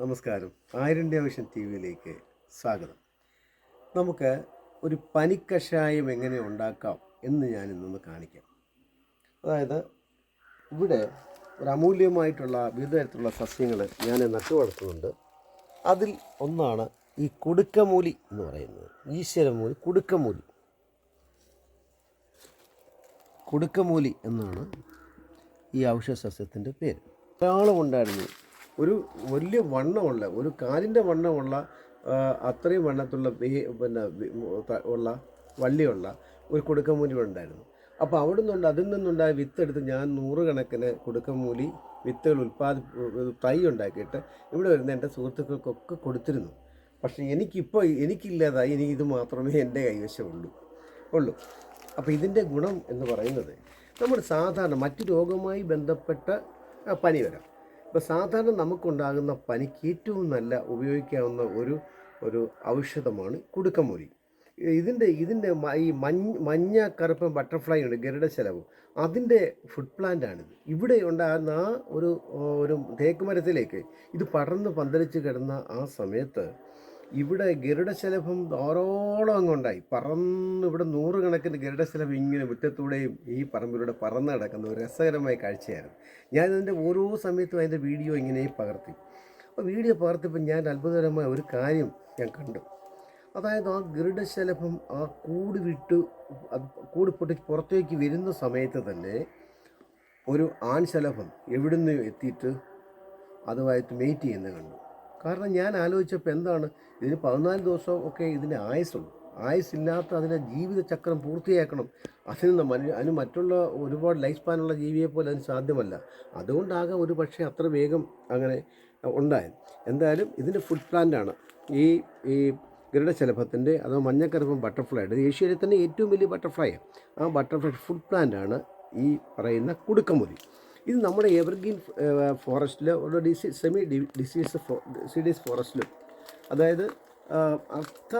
നമസ്കാരം. ആയിരം vision T വിയിലേക്ക് സ്വാഗതം. നമുക്ക് ഒരു പനിക്കഷായം എങ്ങനെ ഉണ്ടാക്കാം എന്ന് ഞാൻ ഇന്നൊന്ന് കാണിക്കാം. അതായത് ഇവിടെ ഒരു അമൂല്യമായിട്ടുള്ള വിവിധ തരത്തിലുള്ള സസ്യങ്ങൾ ഞാൻ നട്ടു വളർത്തുന്നുണ്ട്. അതിൽ ഒന്നാണ് ഈ കുടുക്കമൂലി എന്ന് പറയുന്നത്. ഈശ്വരമൂലി കുടുക്കമൂലി. കുടുക്കമൂലി എന്നാണ് ഈ ഔഷധ സസ്യത്തിന്റെ പേര്. ധാരാളം ഉണ്ടായിരുന്നു ഒരു വലിയ വണ്ണമുള്ള ഒരു കാലിന്റെ വണ്ണമുള്ള അത്രയും വണ്ണത്തുള്ള പിന്നെ ഉള്ള വള്ളിയുള്ള ഒരു കൊടുക്കമൂലി ഉണ്ടായിരുന്നു. അപ്പോൾ അവിടെ നിന്നുണ്ട് അതിൽ നിന്നുണ്ടായ വിത്തെടുത്ത് ഞാൻ നൂറുകണക്കിന് കുടുക്കമൂലി വിത്തുകൾ ഉൽപ്പാദി തൈ ഉണ്ടാക്കിയിട്ട് ഇവിടെ വരുന്ന എന്റെ സുഹൃത്തുക്കൾക്കൊക്കെ കൊടുത്തിരുന്നു. പക്ഷേ എനിക്കിപ്പോൾ എനിക്കില്ലാതായി ഇനി ഇത് മാത്രമേ എന്റെ കൈവശമുള്ളൂ ഉള്ളൂ. അപ്പോൾ ഇതിന്റെ ഗുണം എന്ന് പറയുന്നത് നമ്മൾ സാധാരണ മറ്റു രോഗവുമായി ബന്ധപ്പെട്ട പനി വരാം. ഇപ്പോൾ സാധാരണ നമുക്കുണ്ടാകുന്ന പനിക്ക് ഏറ്റവും നല്ല ഉപയോഗിക്കാവുന്ന ഒരു ഒരു ഔഷധമാണ് കുടുക്കമൂലി ഇതിന്റെ ഇതിന്റെ ഈ മഞ്ഞ മഞ്ഞ കറുപ്പ് ബട്ടർഫ്ലൈ ഉണ്ട് ഗരുഡ ചെലവ് അതിന്റെ ഫുഡ് പ്ലാന്റ് ആണിത്. ഇവിടെ ഉണ്ടാകുന്ന ആ ഒരു ഒരു തേക്ക് മരത്തിലേക്ക് ഇത് പടർന്ന് പന്തലിച്ച് കിടന്ന ആ സമയത്ത് ഇവിടെ ഗരുഡശലഭം ധാരാളം അങ്ങുണ്ടായി. പറന്ന് ഇവിടെ നൂറുകണക്കിന് ഗരുഡശലഭം ഇങ്ങനെ മുറ്റത്തൂടെയും ഈ പറമ്പിലൂടെ പറന്ന് കിടക്കുന്ന ഒരു രസകരമായ കാഴ്ചയായിരുന്നു. ഞാൻ അതിന്റെ ഓരോ സമയത്തും അതിന്റെ വീഡിയോ ഇങ്ങനെ പകർത്തി. അപ്പോൾ വീഡിയോ പകർത്തിയപ്പോൾ ഞാൻ അത്ഭുതകരമായ ഒരു കാര്യം ഞാൻ കണ്ടു. അതായത് ആ ഗരുഡശലഭം ആ കൂട് വിട്ട് കൂട് പൊട്ടി പുറത്തേക്ക് വരുന്ന സമയത്ത് തന്നെ ഒരു ആൺശലഭം എവിടുന്ന് എത്തിയിട്ട് അതുമായിട്ട് മെയ്റ്റ് ചെയ്യുന്നത് കണ്ടു. കാരണം ഞാൻ ആലോചിച്ചപ്പോൾ എന്താണ് ഇതിന് പതിനാല് ദിവസം ഒക്കെ ഇതിന് ആയുസുള്ളൂ ആയുസില്ലാത്ത അതിന്റെ ജീവിതചക്രം പൂർത്തിയാക്കണം. അതിന് അതിന് മറ്റുള്ള ഒരുപാട് ലൈഫ് സ്പാനുള്ള ജീവിയെ പോലെ അതിന് സാധ്യമല്ല. അതുകൊണ്ടാകാം ഒരു പക്ഷേ അത്ര വേഗം അങ്ങനെ ഉണ്ടായത്. എന്തായാലും ഇതിന്റെ ഫുഡ് പ്ലാന്റാണ് ഈ ഈ ഗരുഡശലഭത്തിന്റെ അതോ മഞ്ഞക്കരപ്പം ബട്ടർഫ്ലൈയുടെ ഏഷ്യയിലെ തന്നെ ഏറ്റവും വലിയ ബട്ടർഫ്ലൈ ആ. ബട്ടർഫ്ലൈ ഫുഡ് പ്ലാന്റാണ് ഈ പറയുന്ന കുടുക്കമുലി ഇത് നമ്മുടെ എവർഗ്രീൻ ഫോറസ്റ്റിൽ ഉള്ള ഡിസി സെമി ഡിസീസ് ഡിസീഡീസ് ഫോറസ്റ്റിലും അതായത് അർത്ഥ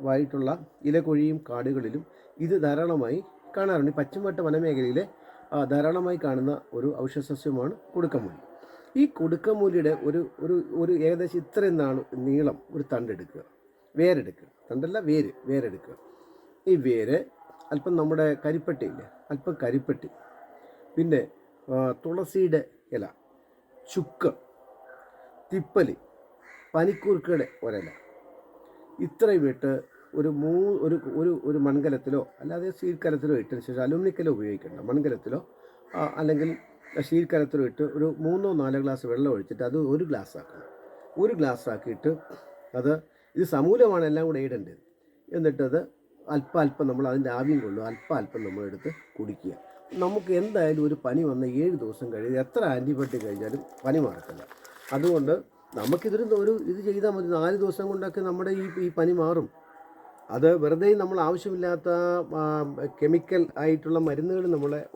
വായിട്ടുള്ള ഇലകൊഴിയും കാടുകളിലും ഇത് ധാരാളമായി കാണാറുണ്ട്. പശ്ചിമവട്ട വനമേഖലയിലെ ധാരാളമായി കാണുന്ന ഒരു ഔഷധസസ്യമാണ് കുടുക്കമൂലി ഈ കുടുക്കമൂലിയുടെ ഒരു ഒരു ഒരു ഏകദേശം ഇത്രയും നാൾ നീളം ഒരു തണ്ടെടുക്കുക. വേരെടുക്കുക. തണ്ടല്ല വേര് വേരെടുക്കുക. ഈ വേര് അല്പം നമ്മുടെ കരിപ്പട്ടിയില്ലേ അല്പം കരിപ്പട്ടി. പിന്നെ തുളസിയുടെ ഇല ചുക്ക് തിപ്പലി പനിക്കൂർക്കയുടെ ഒരല. ഇത്രയും ഇട്ട് ഒരു മൂ ഒരു ഒരു ഒരു മൺകലത്തിലോ അല്ലാതെ ശീൽക്കലത്തിലോ ഇട്ടതിന് ശേഷം അലുമിനിക്കലോ ഉപയോഗിക്കേണ്ട. മൺകലത്തിലോ അല്ലെങ്കിൽ ശീൽക്കലത്തിലോ ഇട്ട് ഒരു മൂന്നോ നാലോ ഗ്ലാസ് വെള്ളം ഒഴിച്ചിട്ട് അത് ഒരു ഗ്ലാസ് ആക്കണം. ഒരു ഗ്ലാസ് ആക്കിയിട്ട് അത് ഇത് സമൂലമാണ് എല്ലാം കൂടെ ഇടേണ്ടത്. എന്നിട്ടത് അല്പ അല്പം നമ്മൾ അതിന്റെ ആവിയും കൊള്ളും. അല്പ അല്പം നമ്മളെടുത്ത് കുടിക്കുക. നമുക്ക് എന്തായാലും ഒരു പനി വന്ന ഏഴ് ദിവസം കഴിഞ്ഞ് എത്ര ആന്റിബയോട്ടിക് കഴിഞ്ഞാലും പനി മാറത്തില്ല. അതുകൊണ്ട് നമുക്കിതൊരു ഒരു ഇത് ചെയ്താൽ മതി. നാല് ദിവസം കൊണ്ടൊക്കെ നമ്മുടെ ഈ ഈ പനി മാറും. അത് വെറുതെ നമ്മൾ ആവശ്യമില്ലാത്ത കെമിക്കൽ ആയിട്ടുള്ള മരുന്നുകൾ നമ്മളെ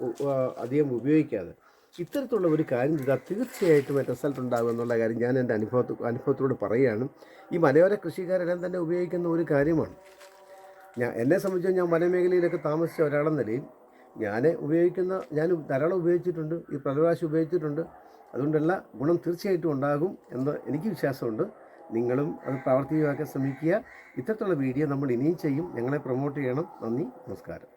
അധികം ഉപയോഗിക്കാതെ ഇത്തരത്തിലുള്ള ഒരു കാര്യം ചെയ്താൽ തീർച്ചയായിട്ടും റിസൾട്ട് ഉണ്ടാകും എന്നുള്ള കാര്യം ഞാൻ എന്റെ അനുഭവത്ത് അനുഭവത്തിലൂടെ പറയുകയാണ്. ഈ മലയോര കൃഷിക്കാരെല്ലാം തന്നെ ഉപയോഗിക്കുന്ന ഒരു കാര്യമാണ്. ഞാൻ എന്നെ സംബന്ധിച്ച് ഞാൻ വനമേഖലയിലൊക്കെ താമസിച്ച ഒരാളെന്ന നിലയിൽ ഞാൻ ഉപയോഗിക്കുന്ന ഞാൻ ധാരാളം ഉപയോഗിച്ചിട്ടുണ്ട് ഈ പ്രലവാശം ഉപയോഗിച്ചിട്ടുണ്ട്. അതുകൊണ്ടല്ല ഗുണം തീർച്ചയായിട്ടും ഉണ്ടാകും എന്ന് എനിക്ക് വിശ്വാസമുണ്ട്. നിങ്ങളും അത് പ്രാവർത്തികമാക്കാൻ ശ്രമിക്കുക. ഇത്തരത്തിലുള്ള വീഡിയോ നമ്മൾ ഇനിയും ചെയ്യും. ഞങ്ങളെ പ്രൊമോട്ട് ചെയ്യണം. നന്ദി നമസ്കാരം.